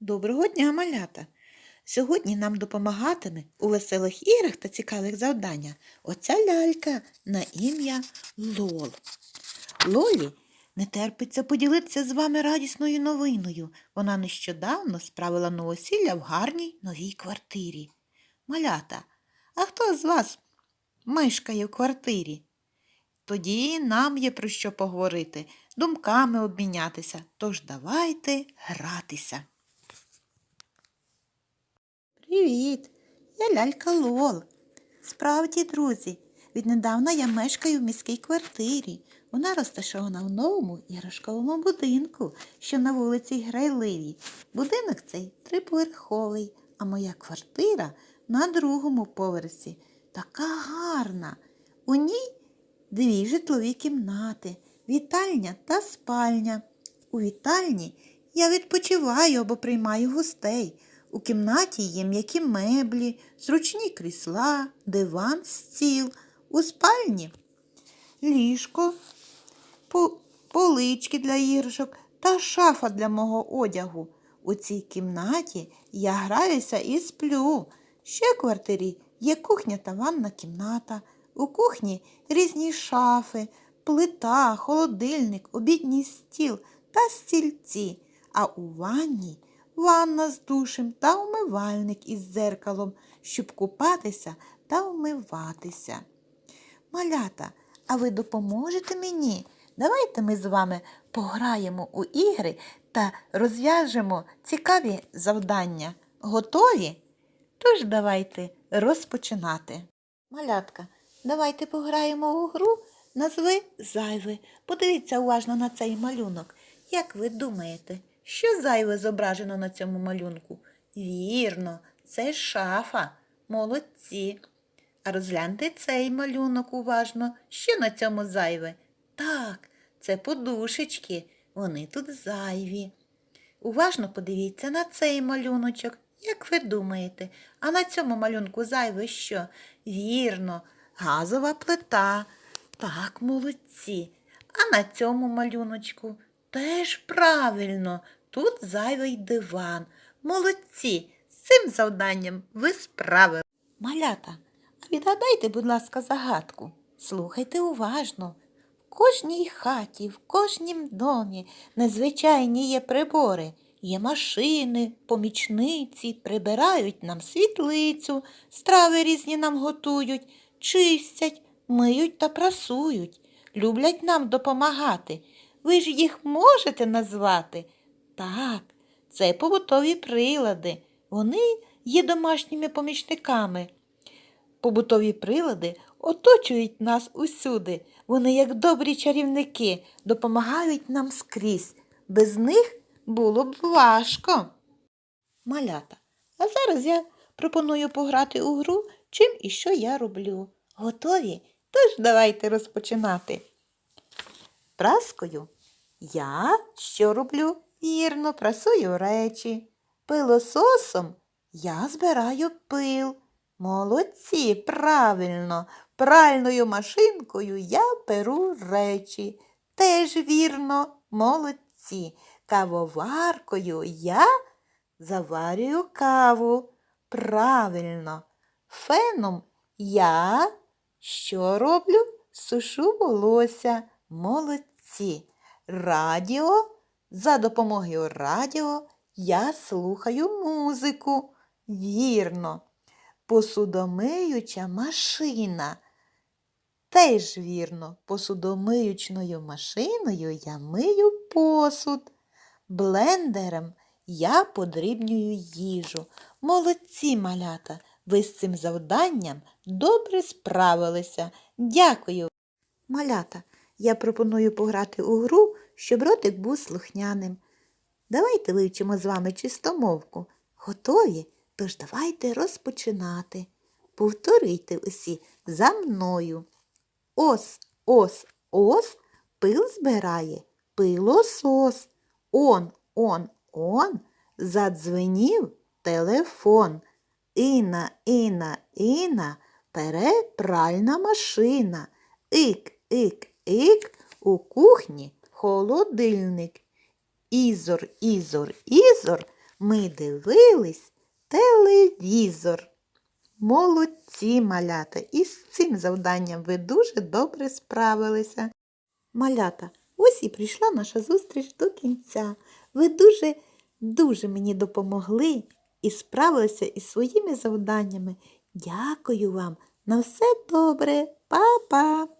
Доброго дня, малята! Сьогодні нам допомагатиме у веселих іграх та цікавих завданнях оця лялька на ім'я Лол. Лолі не терпиться поділитися з вами радісною новиною. Вона нещодавно справила новосілля в гарній новій квартирі. Малята, а хто з вас мешкає в квартирі? Тоді нам є про що поговорити, думками обмінятися. Тож давайте гратися. Привіт! Я лялька Лол. Справді, друзі, віднедавна я мешкаю в міській квартирі. Вона розташована в новому іграшковому будинку, що на вулиці Грайливій. Будинок цей триповерховий, а моя квартира на другому поверсі. Така гарна. У ній дві житлові кімнати, вітальня та спальня. У вітальні я відпочиваю або приймаю гостей. У кімнаті є м'які меблі, зручні крісла, диван, стіл. У спальні ліжко, полички для іграшок та шафа для мого одягу. У цій кімнаті я граюся і сплю. Ще в квартирі є кухня та ванна кімната. У кухні різні шафи, плита, холодильник, обідній стіл та стільці. А у ванні ванна з душем та умивальник із дзеркалом, щоб купатися та вмиватися. Малята, а ви допоможете мені? Давайте ми з вами пограємо у ігри та розв'яжемо цікаві завдання. Готові? Тож давайте розпочинати. Малятка, давайте пограємо у гру назви зайве. Подивіться уважно на цей малюнок. Як ви думаєте, що зайве зображено на цьому малюнку? Вірно, це шафа. Молодці. А розгляньте цей малюнок уважно. Що на цьому зайве? Так, це подушечки. Вони тут зайві. Уважно подивіться на цей малюночок. Як ви думаєте, а на цьому малюнку зайве що? Вірно, газова плита. Так, молодці. А на цьому малюночку теж правильно. Тут зайвий диван. Молодці. З цим завданням ви справили. Малята, а відгадайте, будь ласка, загадку. Слухайте уважно. В кожній хаті, в кожнім домі незвичайні є прибори. Є машини, помічниці, прибирають нам світлицю, страви різні нам готують, чистять, миють та прасують, люблять нам допомагати. Ви ж їх можете назвати? Так, це побутові прилади. Вони є домашніми помічниками. Побутові прилади оточують нас усюди. Вони, як добрі чарівники, допомагають нам скрізь. Без них було б важко. Малята, а зараз я пропоную пограти у гру, чим і що я роблю. Готові? Тож давайте розпочинати. Праскою я що роблю? Вірно, прасую речі. Пилососом я збираю пил. Молодці, правильно. Пральною машинкою я перу речі. Теж вірно, молодці. Кавоваркою я заварюю каву. Правильно. Феном я що роблю? Сушу волосся. Молодці. Радіо. За допомогою радіо я слухаю музику. Вірно. Посудомиюча машина. Теж вірно, посудомиючною машиною я мию посуд. Блендером я подрібнюю їжу. Молодці малята, ви з цим завданням добре справилися. Дякую. Малята, я пропоную пограти у гру, щоб ротик був слухняним. Давайте вивчимо з вами чистомовку. Готові? Тож давайте розпочинати. Повторюйте усі за мною. Ос, ос, ос, пил збирає, пилосос. Он, он, он, задзвенів телефон. Іна, іна, іна, пере пральна машина. Ік, ік, ік, у кухні холодильник. Ізор, ізор, ізор, Ми дивились телевізор. Молодці, малята, і з цим завданням ви дуже добре справилися. Малята, ось і прийшла наша зустріч до кінця. Ви дуже, дуже мені допомогли і справилися із своїми завданнями. Дякую вам. На все добре. Па-па!